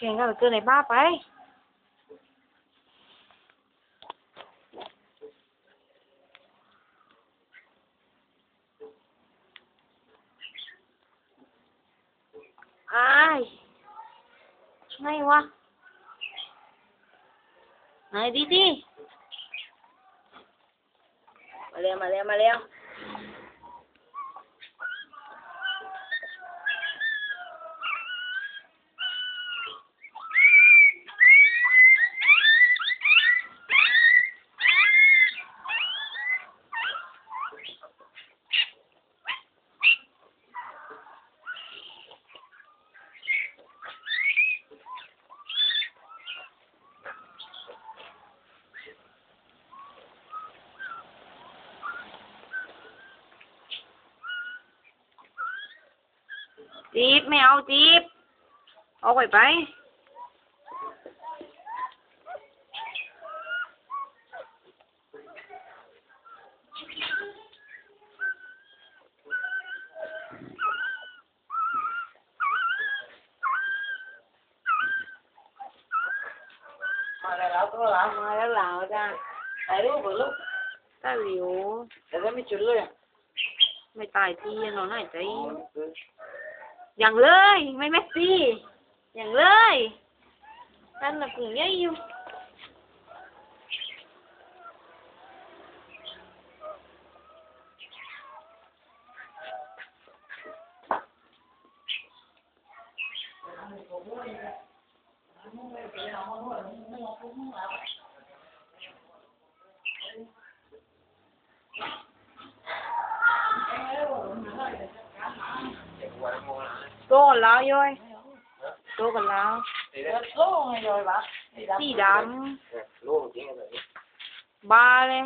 chuyển ra từ này bắp ấy ai ngay quá này đi đi mà leo mà leo mà leo จีบไม่เอาจีบเอาไปไป มาแล้วตัลามาแล้วหลานจ้าถ่ายรูปเหรอลูกตายวิว แต่ก็ไม่จุดเลย ไม่ตายที่นอนหายใจอย่างเลยไม่เมสซี่อย่างเลยนั่นน่ะกลุ่มเยอะอยู่我不会，我不会，我不会，我不会。ตัวล้วย้อยตัวกันลาล้อยบ้สีดำบ้าเลย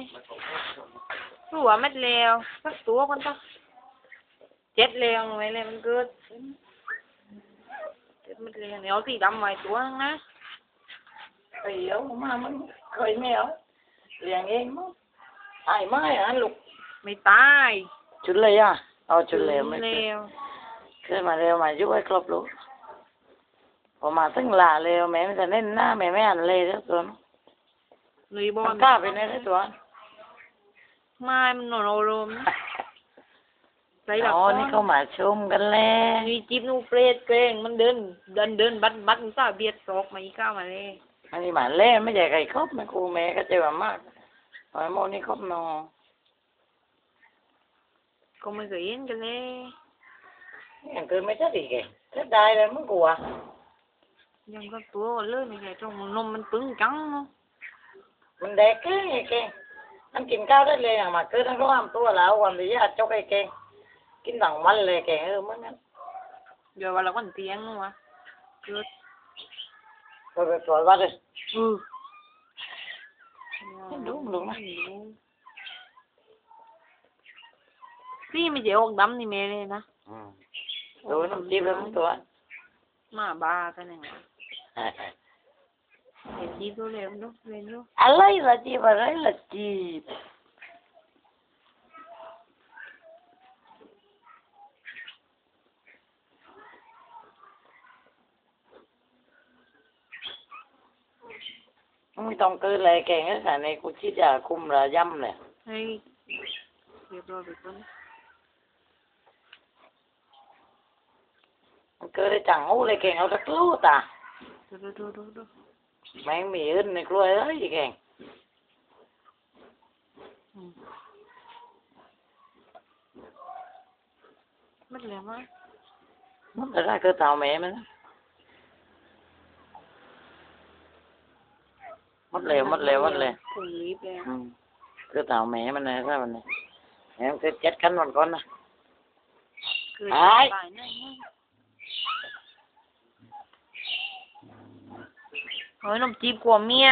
หัวไม่เลวสักตัวกันต่อเจ็ดเลียงไว้เลยมันเกิดเจ็ดมันเลียงเนี่ยสีดำไว้ตัวนึงนะเขียวมามันเคยไม่เอเรียงเองมั้งตายไหมอ่ะลูกไม่ตาย ชุดเลยอ่ะเอาชุดเลยไม่เลวขึ้นมาเร็วมาช่วยครบลูกพอมาตั้งลาเร็วแม่มจะเน้นหน้าแม่ไม่อ่านเลยเล้วตัวหนุ่ยบอลข้าไปเน้นเล้ตัวไม่มันหนอนอารมณ์อ๋อ นี่เขามาชมกันแล้วมีจิ๊บนูเปรดเกรงมันเดินเดินเดินบัดบัดมันซาเบียดซอกมาอีกข้ามาเลย อันนี้มาเล่ไม่ใช่ใครครบม่ครูแม่ก็เจอมากหอยโมนี่ครบนอก็ไม่เคยเห็นกันเลยอย่างเกินไม่ชัดอีกไงชัดได้แล้วมันกลัวยังก็ตัวเลยนี่ไงตรงนมมันปึ้งจังเนาะมันแดกแก่แก่มันกินข้าวได้เลยอย่างมาเกินทั้งร่างตัวแล้ววันนี้อาจจะไปแก่กินหลังมันเลยแก่เออมันนั้นเดี๋ยววันละวันเตียงเนาะเกิดไปไปปล่อยวัดเลยอือดูมันดูนะ Sí, me llegó un damn ni me na. โอ้ยน้ำจิ้มแล้วมันตัวหมาบ้ากันเองไงไอ้จีบตัวเล็กนุ๊กเล็กนุ๊กอะไรละจีบอะไรละจีบไม่ต้องเกินเลยแกงก็ขสยในกูชิดจาคุมระย่ำเลยเฮ้ยเรียบร้อยไป่อน Ừ. cứ để chẳng ngủ lại kèn ở chắc lú ta mấy mì ơn này cô ấy gì kèn mất liền á mất rồi ra cơ tàu mẹ mình mất liền mất liền mất liền, ừ. cứ tàu mẹ mình này ra mình này em cứ chết cắn con con này, đấy ขนมจีบกวัวเมีย